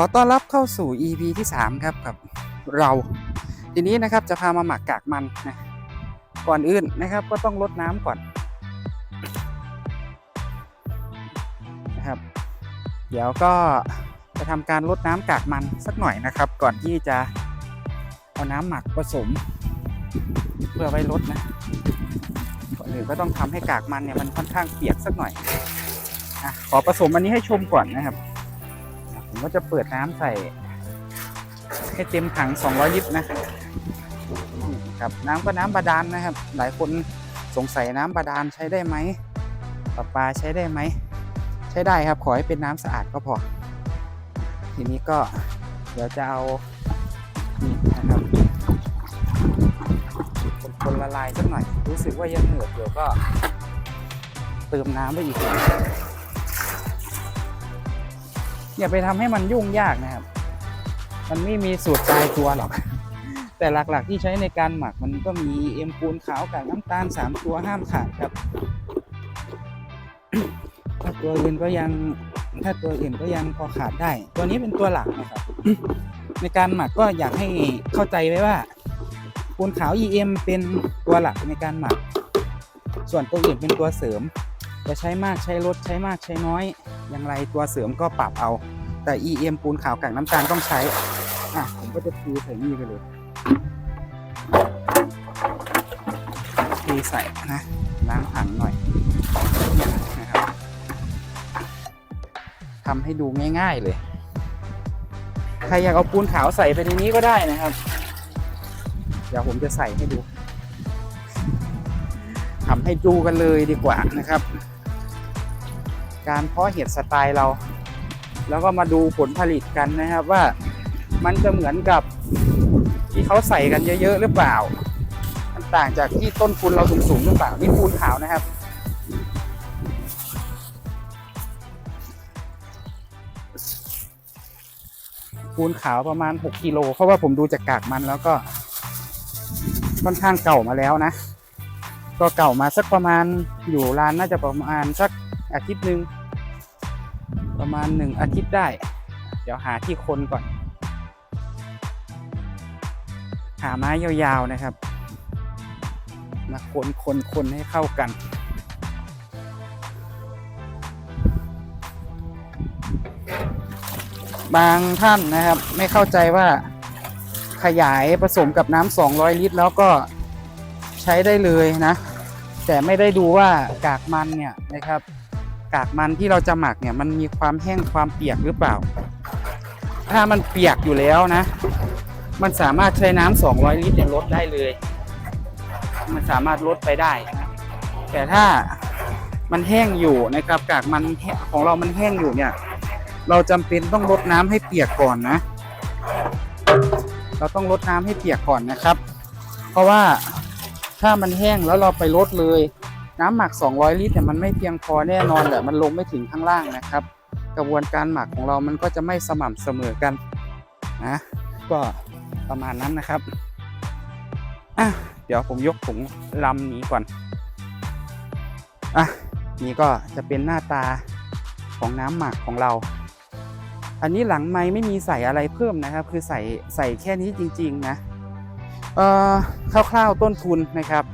อต้อนรับเข้าสู่ EP ที่ 3 ครับกับเรา ทีนี้นะครับจะพามาหมักกากมันนะก่อนอื่นนะครับก็ต้องลดน้ำก่อนนะครับเดี๋ยวก็จะทำการลดน้ำกากมันสักหน่อยนะครับ ก่อนที่จะเอาน้ำหมักผสม เพื่อไว้ลดนะก่อนอื่นก็ต้องทำให้กากมันเนี่ยมันค่อนข้างเปียกสักหน่อยอขอผสมอันนี้ให้ชมก่อนนะครับ ก็จะเปิดน้ำใส่ ให้เต็มถัง 200 ลิตรนะครับน้ำก็น้ำบาดาลนะครับ หลายคนสงสัยน้ำบาดาลใช้ได้ไหมประปาใช้ได้ไหม ใช้ได้ครับขอให้เป็นน้ำสะอาดก็พอ ทีนี้ก็เดี๋ยวจะเอานะครับคนละลายสักหน่อย รู้สึกว่ายังเหนืดเดี๋ยวก็เติมน้ำไปอีกหน่อย อย่าไปทำให้มันยุ่งยากนะครับ มันไม่มีสูตรตายตัวหรอก แต่หลักๆที่ใช้ในการหมักมันก็มีเอ็มปูนขาวกับน้ำตาล 3 ตัวห้ามขาดครับ ถ้าตัวอื่นก็ยังถ้าตัวอื่นก็ยังพอขาดได้ ตัวนี้เป็นตัวหลักนะครับ ในการหมักก็อยากให้เข้าใจไว้ว่าปูนขาว EM เป็นตัวหลักในการหมัก ส่วนตัวอื่นเป็นตัวเสริม จะใช้มากใช้ลดใช้มากใช้น้อย อย่างไรตัวเสริมก็ปรับเอา แต่ EM ปูนขาวกากน้ำตาลต้องใช้ อะ ผมก็จะทีใส่นี่ไปเลยทีใส่นะล้างถังหน่อยนะครับทำให้ดูง่าย ๆเลย ใครอยากเอาปูนขาวใส่ไปในนี้ก็ได้นะครับ เดี๋ยวผมจะใส่ให้ดูทำให้ดูกันเลยดีกว่านะครับ การเพาะเห็ดสไตล์เรา แล้วก็มาดูผลผลิตกันนะครับว่ามันจะเหมือนกับที่เขาใส่กันเยอะ ๆ หรือเปล่า มันต่างจากที่ต้นทุนเราสูงๆหรือเปล่า นี่ปูนขาวนะครับปูนขาวประมาณ 6กิโลเพราะว่าผมดูจากกากมันแล้วก็ค่อนข้างเก่ามาแล้วนะ ก็เก่ามาสักประมาณอยู่ร้านน่าจะประมาณสัก อาทิตย์หนึ่งประมาณหนึ่งอาทิตย์ได้ เดี๋ยวหาที่คนก่อน หาไม้ยาวๆนะครับ มาคนคนคนให้เข้ากัน บางท่านนะครับไม่เข้าใจว่าขยายผสมกับน้ำ200 ลิตร แล้วก็ใช้ได้เลยนะ แต่ไม่ได้ดูว่ากากมันเนี่ยนะครับ กากมันที่เราจะหมักเนี่ยมันมีความแห้งความเปียกหรือเปล่า ถ้ามันเปียกอยู่แล้วนะ มันสามารถใช้น้ำ200 ลิตรเนี่ยลดได้เลย มันสามารถลดไปได้นะแต่ถ้ามันแห้งอยู่นะครับกากมันของเรามันแห้งอยู่เนี่ย เราจำเป็นต้องลดน้ำให้เปียกก่อนนะ เราต้องลดน้ำให้เปียกก่อนนะครับ เพราะว่าถ้ามันแห้งแล้วเราไปลดเลย น้ำหมัก 200 ลิตรเนี่ยมันไม่เพียงพอแน่นอนแหละมันลงไม่ถึงข้างล่างนะครับ กระบวนการหมักของเรามันก็จะไม่สม่ำเสมอกันนะก็ประมาณนั้นนะครับอะเดี๋ยวผมยกถุงลำนี้ก่อนอะนี่ก็จะเป็นหน้าตาของน้ำหมักของเรา อันนี้หลังไม้ไม่มีใส่อะไรเพิ่มนะครับ คือใส่ใส่แค่นี้จริง ๆ นะเอ่อคร่าวๆต้นทุนนะครับ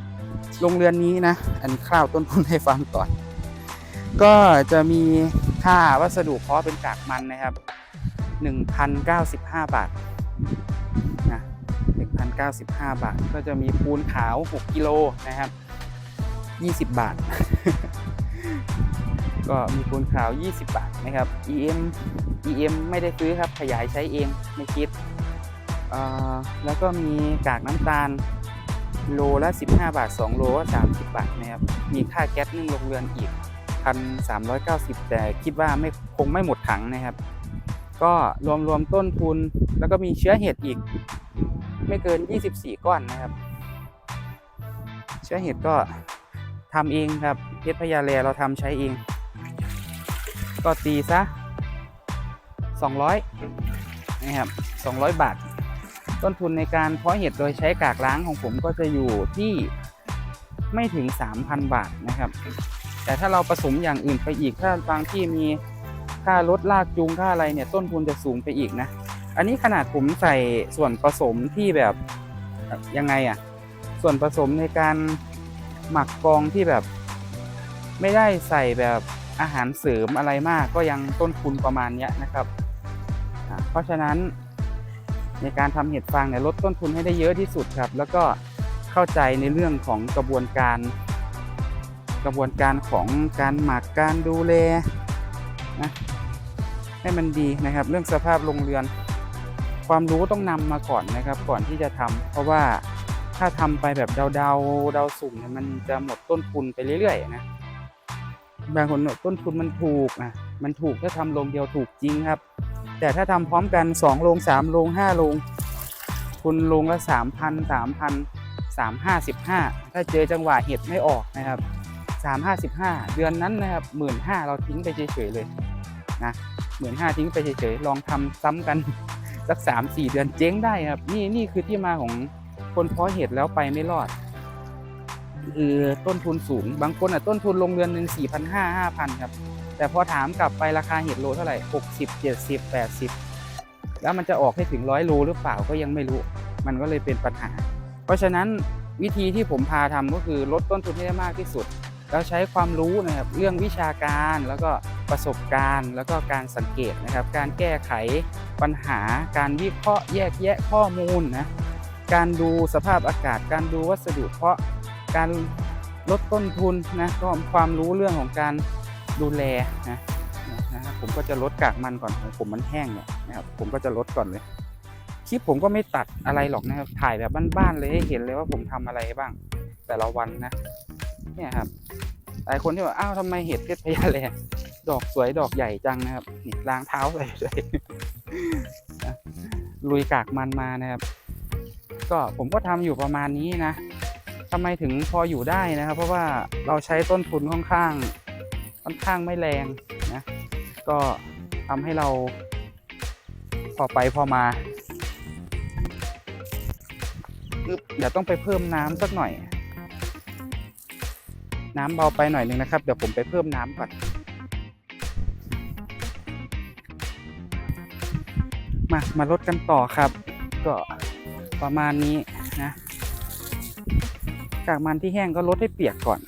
โรงเรือนนี้นะ อันคร่าวต้นทุนให้ฟังก่อน ก็จะมีค่าวัสดุเพาะเป็นกากมันนะครับ 1,095 บาทนะ1,095 บาท ก็จะมีปูนขาว 6 กิโลนะครับ 20 บาท ก็มีปูนขาว 20 บาทนะครับ EM EM ไม่ได้ซื้อครับ ขยายใช้เองไม่คิด แล้วก็มีกากน้ำตาล โลละ 15 บาท 2 โลก็30 บาทนะครับ มีค่าแก๊สนึ่งโรงเรือนอีก 1,390 แต่คิดว่าไม่คงไม่หมดถังนะครับ ก็รวมรวมต้นทุนแล้วก็มีเชื้อเห็ดอีก ไม่เกิน 24 ก้อนนะครับ เชื้อเห็ดก็ทำเองครับเพชรพญาแลเราทำใช้เอง ก็ตีซะ 200 นะครับ 200 บาท ต้นทุนในการเพาะเห็ดโดยใช้กากล้างของผมก็จะอยู่ที่ไม่ถึง 3,000 บาทนะครับ แต่ถ้าเราผสมอย่างอื่นไปอีก ถ้าบางที่มีค่ารถลากจูงค่าอะไรเนี่ยต้นทุนจะสูงไปอีกนะ อันนี้ขนาดผมใส่ส่วนผสมที่แบบยังไงอะส่วนผสมในการหมักกองที่แบบ ไม่ได้ใส่แบบอาหารเสริมอะไรมากก็ยังต้นทุนประมาณเนี้ยนะครับ เพราะฉะนั้น ในการทำเห็ดฟางเนี่ยลดต้นทุนให้ได้เยอะที่สุดครับ แล้วก็เข้าใจในเรื่องของกระบวนการ กระบวนการของการหมักการดูแลนะให้มันดีนะครับ เรื่องสภาพโรงเรือน ความรู้ต้องนำมาก่อนนะครับ ก่อนที่จะทำเพราะว่าถ้าทำไปแบบเดาๆเดาสุ่มเนี่ยมันจะหมดต้นทุนไปเรื่อยๆนะบางคนต้นทุนมันถูกนะมันถูกถ้าทำโรงเดียวถูกจริงครับ แต่ถ้าทำพร้อมกัน2โรง3โรง5โรงคุณโรงละ 3,000 3,000 355 ถ้าเจอจังหวะเห็ดไม่ออกนะครับ 355 เดือนนั้นนะครับ15,000เราทิ้งไปเฉยๆเลยนะ15,000ทิ้งไปเฉยๆลองทำซ้ำกันสัก 3-4 เดือนเจ๊งได้ครับ นี่นี่คือที่มาของคนเพาะเห็ดแล้วไปไม่รอดคือต้นทุนสูง บางคนอะต้นทุนลงเรือนหนึ่ง4 5 0 0 5,000ครับ แต่พอถามกลับไปราคาเห็ดโลเท่าไหร่ 60 70 80 แล้วมันจะออกให้ถึงร้อยโลหรือเปล่าก็ยังไม่รู้ มันก็เลยเป็นปัญหา เพราะฉะนั้นวิธีที่ผมพาทำก็คือลดต้นทุนให้ได้มากที่สุด แล้วใช้ความรู้นะครับเรื่องวิชาการแล้วก็ประสบการณ์ แล้วก็การสังเกตนะครับ การแก้ไขปัญหา การวิเคราะห์แยกแยะข้อมูลนะการดูสภาพอากาศ การดูวัสดุเพาะการลดต้นทุนนะก็ความรู้เรื่องของการ ดูแลนะนะครับผมก็จะลดกากมันก่อนของผมมันแห้งเนี่ยนะครับผมก็จะลดก่อนเลยคลิปผมก็ไม่ตัดอะไรหรอกนะครับถ่ายแบบบ้านๆเลยให้เห็นเลยว่าผมทำอะไรบ้าง แต่ละวันนะเนี่ยครับหลายคนที่บอกอ้าวทำไมเห็ดเพชรพญาแลดอกสวยดอกใหญ่จังนะครับนี่ล้างเท้าใส่เลยลุยกากมันมานะครับ ก็ผมก็ทำอยู่ประมาณนี้นะทำไมถึงพออยู่ได้นะครับ เพราะว่าเราใช้ต้นทุนค่อนข้าง ค่อนข้างไม่แรงนะ ก็ทำให้เราพอไปพอมาเดี๋ยวต้องไปเพิ่มน้ำสักหน่อย น้ำเบาไปหน่อยนึงนะครับ เดี๋ยวผมไปเพิ่มน้ำก่อน มา มาลดกันต่อครับ ก็ประมาณนี้นะ กากมันที่แห้งก็ลดให้เปียกก่อน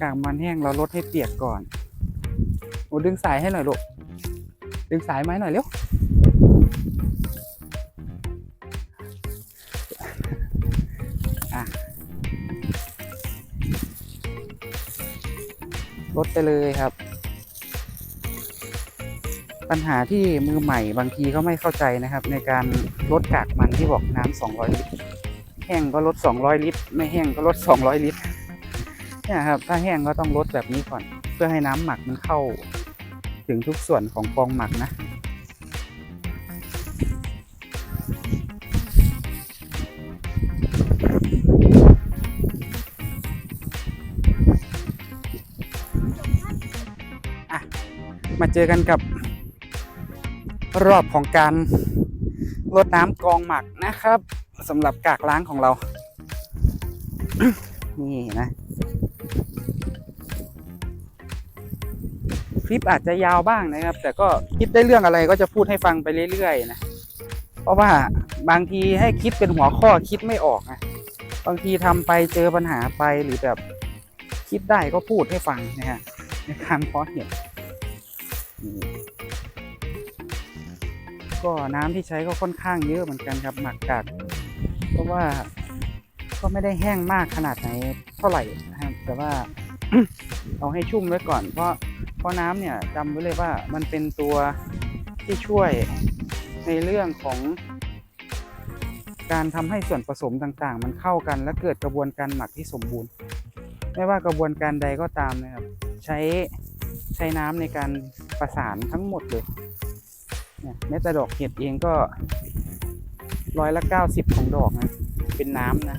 กากมันแห้งเราลดให้เปียกก่อน โอ้ดึงสายให้หน่อยลูก ดึงสายไมาให้หน่อยเร็ว ลดไปเลยครับ ปัญหาที่มือใหม่บางทีก็ไม่เข้าใจนะครับ ในการลดกากมันที่บอกน้ำ200 ลิตร แห้งก็ลด 200 ลิตร ไม่แห้งก็ลด 200 ลิตร เนี่ยครับถ้าแห้งก็ต้องลดแบบนี้ก่อน เพื่อให้น้ำหมักมันเข้า ถึงทุกส่วนของกองหมักนะอะมาเจอกันกับรอบของการลดน้ำกองหมักนะครับสำหรับกากล้างของเรา นี่นะ ลิปอาจจะยาวบ้างนะครับ แต่ก็คิดได้เรื่องอะไรก็จะพูดให้ฟังไปเรื่อยๆนะเพราะว่าบางทีให้คิดเป็นหัวข้อคิดไม่ออกนะบางทีทำไปเจอปัญหาไปหรือแบบคิดได้ก็พูดให้ฟังนะฮะในการเพาะเห็ดนี่ก็น้ำที่ใช้ก็ค่อนข้างเยอะเหมือนกันครับหมักกากเพราะว่าก็ไม่ได้แห้งมากขนาดไหนเท่าไหร่นะครับแต่ว่าเอาให้ชุ่มไว้ก่อนเพราะ ราะน้ำเนี่ยจำไว้เลยว่ามันเป็นตัวที่ช่วยในเรื่องของการทำให้ส่วนผสมต่างๆ มันเข้ากันและเกิดกระบวนการหมักที่สมบูรณ์ ไม่ว่ากระบวนการใดก็ตามนะครับใช้ใช้น้ำในการประสานทั้งหมดเลยเนี่ยแม้แต่ดอกเห็ดเองก็ร้อยละเก้าสิบของดอกนะเป็นน้ำนะ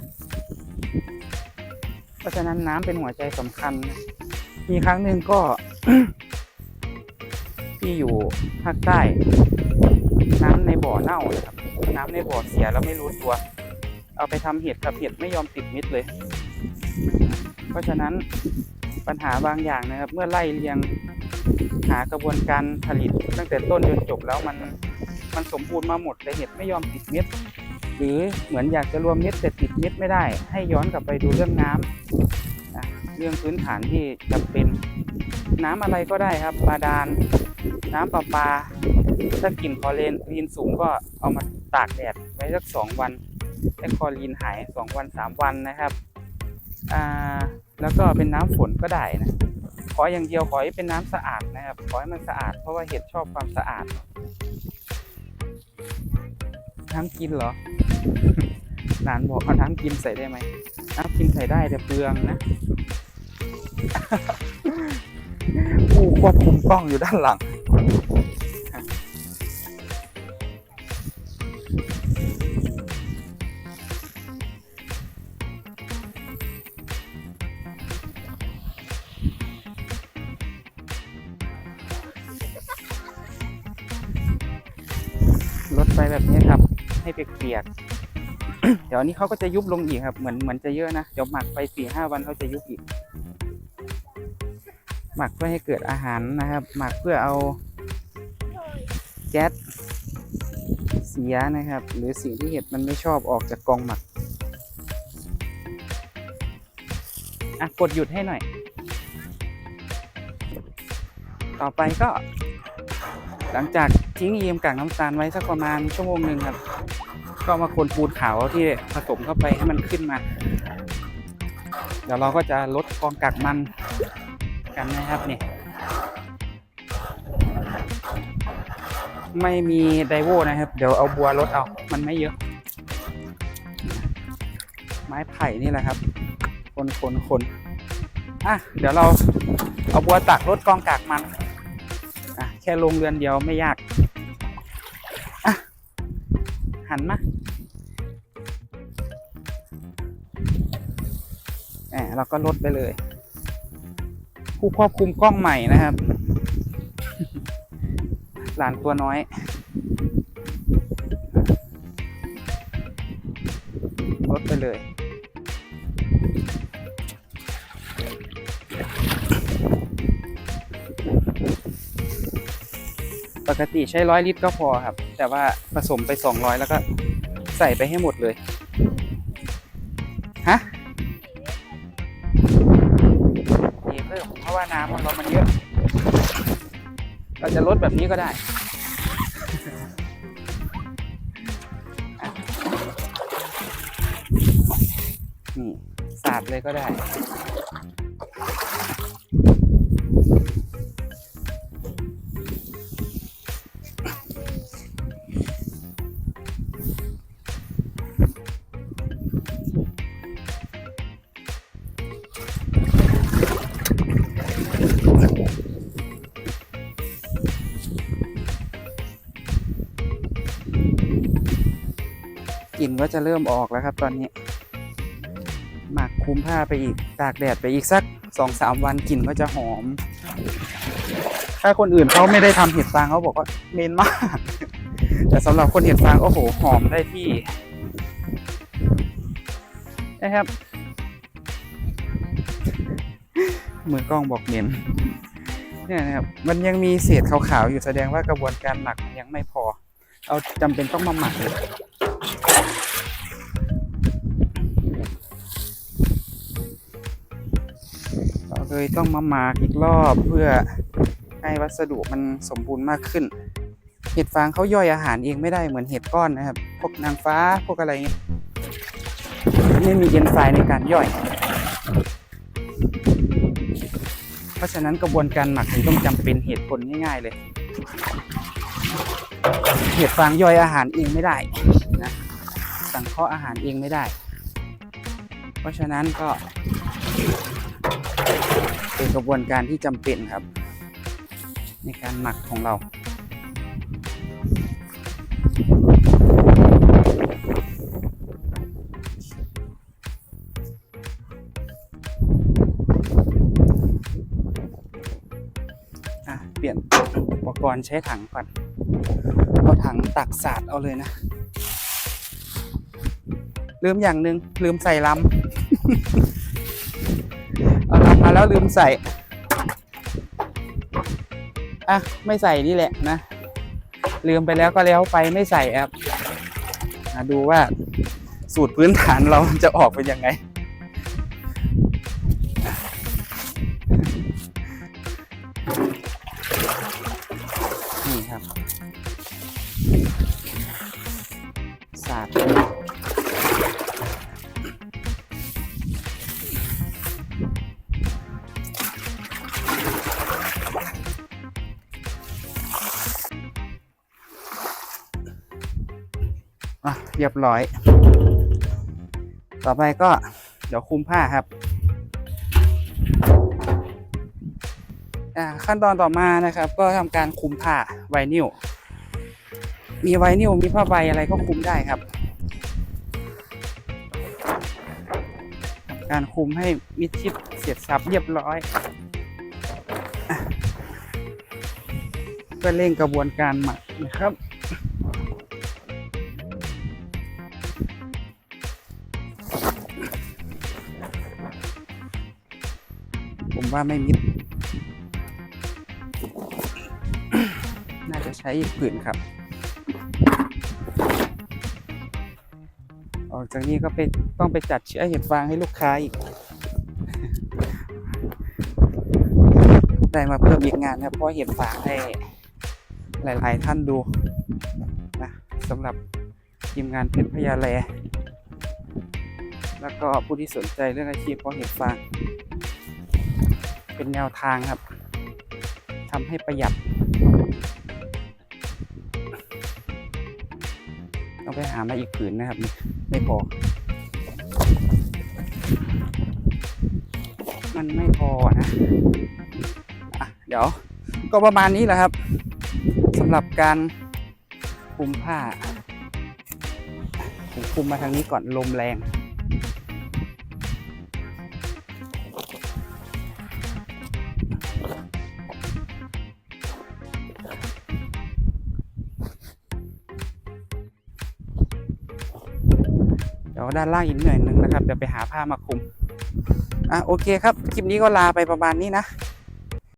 เพราะฉะนั้นน้ำเป็นหัวใจสำคัญนะมีครั้งหนึ่งก็ ที่อยู่ภาคใต้น้ำในบ่อเน่าเลยครับน้ำในบ่อเสียแล้วไม่รู้ตัว เอาไปทำเห็ดกับเห็ดไม่ยอมติดมิดเลย เพราะฉะนั้นปัญหาบางอย่างนะครับ เมื่อไล่เรียงหากระบวนการผลิตตั้งแต่ต้นจนจบแล้วมันมันสมบูรณ์มาหมดแต่เห็ดไม่ยอมติดเม็ด หรือเหมือนอยากจะรวมเม็ดแต่ติดเม็ดไม่ได้ ให้ย้อนกลับไปดูเรื่องน้ำนะเรื่องพื้นฐานที่จำเป็น น้ำอะไรก็ได้ครับบาดาลน้ำประปา ถ้ากลิ่นคอเรนลีนสูงก็เอามาตากแดดไว้สักสองวันให้คอรีนหายสองวันสามวันนะครับอ่าแล้วก็เป็นน้ำฝนก็ได้นะขออย่างเดียวขอให้เป็นน้ำสะอาดนะครับขอให้มันสะอาด เพราะว่าเห็ดชอบความสะอาดน้ำกินเหรอหลานบอกเอาน้ำกินใส่ได้ไหมน้ำกินใส่ได้แต่เปลืองนะ ผู้ควบคุมกล้องอยู่ด้านหลังลดไปแบบนี้ครับ ให้เปียกๆ เดี๋ยวนี้เขาก็จะยุบลงอีกครับ เหมือนเหมือนจะเยอะนะ เดี๋ยวหมักไปสี่ห้าวันเขาจะยุบอีก หมักเพื่อให้เกิดอาหารนะครับ หมักเพื่อเอาแก๊สเสียนะครับ หรือสิ่งที่เห็ดมันไม่ชอบออกจากกองหมักอะกดหยุดให้หน่อย ต่อไปก็ หลังจากทิ้งเยียมกากน้ำตาลไว้สักประมาณชั่วโมงหนึ่งครับ ก็มาคนปูนขาวที่ผสมเข้าไปให้มันขึ้นมา เดี๋ยวเราก็จะลดกองกากมัน กันนะครับนี่ไม่มีไดโวนะครับ เดี๋ยวเอาบัวลดเอา มันไม่เยอะ ไม้ไผ่นี่แหละครับ คนคนคนอะ เดี๋ยวเราเอาบัวตักลดกองกากมัน อะ แค่ลงเรือนเดียวไม่ยาก อะ หันมาแหมเราก็ลดไปเลย ผู้ควบคุมกล้องใหม่นะครับ หลานตัวน้อยลดไปเลยปกติใช้ร้อยลิตรก็พอครับ แต่ว่าผสมไปสองร้อยแล้วก็ใส่ไปให้หมดเลย เรามันเยอะเราจะลดแบบนี้ก็ได้นี่สาดเลยก็ได้ ก็จะเริ่มออกแล้วครับตอนนี้ หมักคุมผ้าไปอีกตากแดดไปอีกสักสองสามวันกลิ่นก็จะหอม ถ้าคนอื่นเขาไม่ได้ทำเห็ดฟางเขาบอกว่าเหม็นมาก แต่สำหรับคนเห็ดฟางโอ้โหหอมได้ที่นะครับมือกล้องบอกเหม็นเนี่ยนะครับมันยังมีเศษขาวๆอยู่แสดงว่ากระบวนการหมักยังไม่พอ เอาจำเป็นต้องมาหมักเลย เลยต้องมาหมาอีกรอบเพื่อให้วัสดุมันสมบูรณ์มากขึ้น เห็ดฟางเขาย่อยอาหารเองไม่ได้เหมือนเห็ดก้อนนะครับ พวกนางฟ้าพวกอะไรเงี้ยไม่มีเอนไซม์ในการย่อย เพราะฉะนั้นกระบวนการหมักถึงต้องจำเป็นเหตุผลง่าย ๆ เลย เห็ดฟางย่อยอาหารเองไม่ได้นะสังเคราะห์อาหารเองไม่ได้ เพราะฉะนั้นก็ เป็นกระบวนการที่จำเป็นครับ ในการหมักของเราอะเปลี่ยนอุปกรณ์ใช้ถังก่อนเอาถังตักสาดเอาเลยนะ ลืมอย่างหนึ่งลืมใส่ลำเอาลำ แล้วลืมใส่ อะ ไม่ใส่นี่แหละนะ ลืมไปแล้วก็แล้วไปไม่ใส่ครับมาดูว่าสูตรพื้นฐานเราจะออกเป็นยังไง นี่ครับ สาด รียบร้อย ต่อไปก็เดี๋ยวคุมผ้าครับอ่าขั้นตอนต่อมานะครับ ก็ทำการคุมผ้าไวนิลมีไวนิลมีผ้าใบอะไรก็คุมได้ครับ การคุมให้มิดชิดเสียดสับเรียบร้อยอะเพื่อเร่งกระบวนการหมักนะครับ ว่าไม่มิด น่าจะใช้อีกผืนครับ ออกจากนี้ก็ไปต้องไปจัดเชื้อเห็ดฟางให้ลูกค้าอีก ได้มาเพิ่มอีกงานครับ เพราะเห็ดฟางให้หลาย ๆ ท่านดูนะสำหรับทีมงานเพชรพญาแลแล้วก็ผู้ที่สนใจเรื่องอาชีพเพาะเห็ดฟาง เป็นแนวทางครับทำให้ประหยัด ต้องไปหามาอีกผืนนะครับ ไม่พอ มันไม่พอนะอะเดี๋ยวก็ประมาณนี้แหละครับสำหรับการคลุมผ้าผมคลุมมาทางนี้ก่อนลมแรง ยวด้านล่างอีกหน่อยหนึงนะครับเดี๋ยวไปหาผ้ามาคลุมอะโอเคครับคลิปนี้ก็ลาไปประมาณนี้นะ